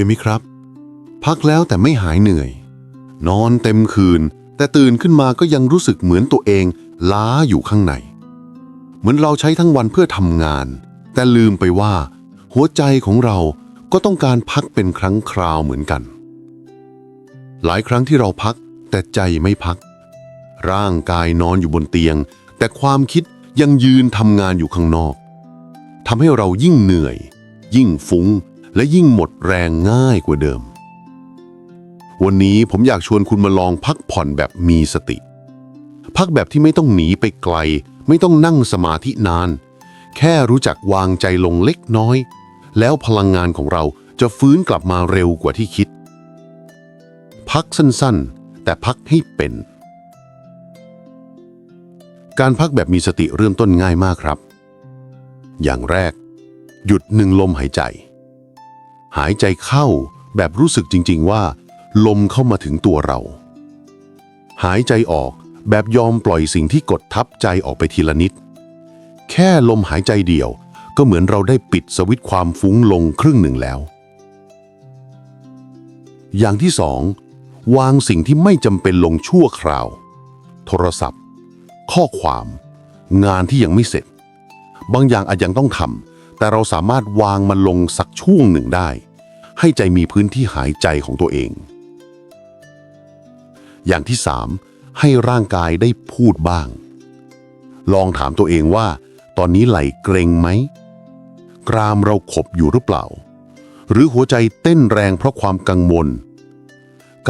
ยไหมครับ พักแล้วแต่ไม่หายเหนื่อย นอนเต็มคืน แต่ตื่นขึ้นมาก็ยังรู้สึกเหมือนตัวเอง ล้าอยู่ข้างใน เหมือนเราใช้ทั้งวันเพื่อทำงาน แต่ลืมไปว่า หัวใจของเราก็ต้องการพักเป็นครั้งคราวเหมือนกัน หลายครั้งที่เราพักแต่ใจไม่พัก ร่างกายนอนอยู่บนเตียง แต่ความคิดยังยืนทำงานอยู่ข้างนอกทำให้เรายิ่งเหนื่อย ยิ่งฟุ้ง และยิ่งหมดแรงง่ายกว่าเดิม วันนี้ผมอยากชวนคุณมาลองพักผ่อนแบบมีสติ พักแบบที่ไม่ต้องหนีไปไกล ไม่ต้องนั่งสมาธินาน แค่รู้จักวางใจลงเล็กน้อย แล้วพลังงานของเราจะฟื้นกลับมาเร็วกว่าที่คิด พักสั้นๆ แต่พักให้เป็น การพักแบบมีสติเริ่มต้นง่ายมากครับ อย่างแรก หยุดหนึ่งลมหายใจ หายใจเข้าแบบรู้สึกจริง ๆ ว่า ลมเข้ามาถึงตัวเรา หายใจออกแบบยอมปล่อยสิ่งที่กดทับใจออกไปทีละนิด แค่ลมหายใจเดียวก็เหมือนเราได้ปิดสวิตความฟุ้งลงครึ่งหนึ่งแล้ว อย่างที่สองวางสิ่งที่ไม่จำเป็นลงชั่วคราว โทรศัพท์ ข้อความ งานที่ยังไม่เสร็จ บางอย่างอาจยังต้องทำ แต่เราสามารถวางมันลงสักช่วงหนึ่งได้ ให้ใจมีพื้นที่หายใจของตัวเอง อย่างที่สามให้ร่างกายได้พูดบ้าง ลองถามตัวเองว่า ตอนนี้ไหลเกรงไหม กรามเราขบอยู่หรือเปล่า หรือหัวใจเต้นแรงเพราะความกังวล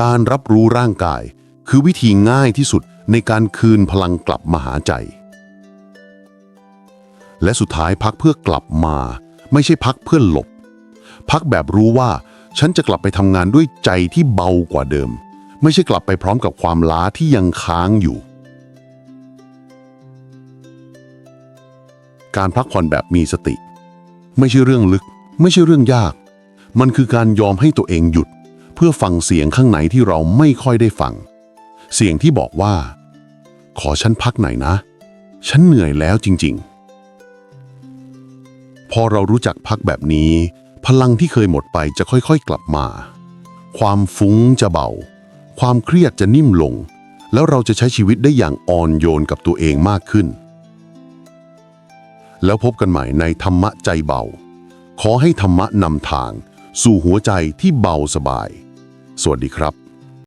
การรับรู้ร่างกายคือวิธีง่ายที่สุดในการคืนพลังกลับมาหาใจ และสุดท้ายพักเพื่อกลับมา ไม่ใช่พักเพื่อหลบ พักแบบรู้ว่าฉันจะกลับไปทำงานด้วยใจที่เบากว่าเดิม ไม่ใช่กลับไปพร้อมกับความล้าที่ยังค้างอยู่ การพักผ่อนแบบมีสติ ไม่ใช่เรื่องลึก ไม่ใช่เรื่องยาก มันคือการยอมให้ตัวเองหยุด เพื่อฟังเสียงข้างในที่เราไม่ค่อยได้ฟัง เสียงที่บอกว่า ขอฉันพักหน่อยนะ ฉันเหนื่อยแล้วจริง ๆ พอเรารู้จักพักแบบนี้ พลังที่เคยหมดไปจะค่อยๆกลับมา ความฟุ้งจะเบา ความเครียดจะนิ่มลง แล้วเราจะใช้ชีวิตได้อย่างอ่อนโยนกับตัวเองมากขึ้น แล้วพบกันใหม่ในธรรมะใจเบา ขอให้ธรรมะนำทาง สู่หัวใจที่เบาสบาย สวัสดีครับ